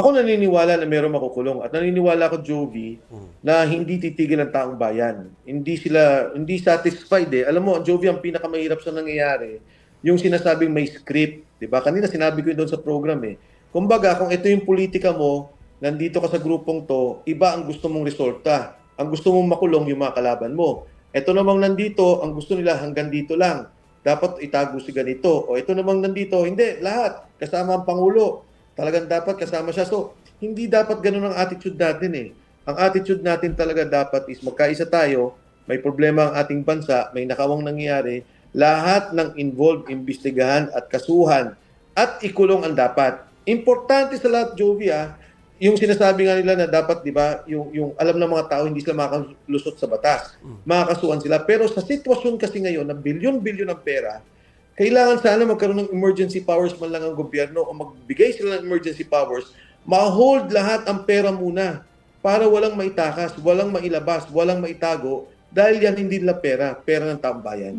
Ako naniniwala na mayroong makukulong at naniniwala ako, Jovi, na hindi titigil ang taong bayan. Hindi sila, hindi satisfied eh. Alam mo, Jovi, ang pinakamahirap sa nangyayari, yung sinasabing may script. Di ba? Kanina sinabi ko yun doon sa program eh. Kumbaga, kung ito yung politika mo, nandito ka sa grupong to, iba ang gusto mong resulta. Ang gusto mong makulong yung mga kalaban mo. Ito namang nandito, ang gusto nila hanggang dito lang. Dapat itago si ganito. O ito namang nandito, hindi, lahat. Kasama ang Pangulo. Talagang dapat kasama siya. So, hindi dapat ganun ang attitude natin eh. Ang attitude natin talaga dapat is magkaisa tayo, may problema ang ating bansa, may nakawang nangyayari, lahat ng involved, imbestigahan at kasuhan at ikulong ang dapat. Importante sa lahat, Jovi, ah, yung sinasabi nga nila na dapat, di ba, yung, yung alam ng mga tao, hindi sila makakalusot sa batas. Makakasuhan sila. Pero sa sitwasyon kasi ngayon na bilyon-bilyon ng pera, kailangan sana magkaroon ng emergency powers man lang ang gobyerno o magbigay sila ng emergency powers, ma-hold lahat ang pera muna para walang maitakas, walang mailabas, walang maitago dahil yan hindi nila pera, pera ng taong bayan.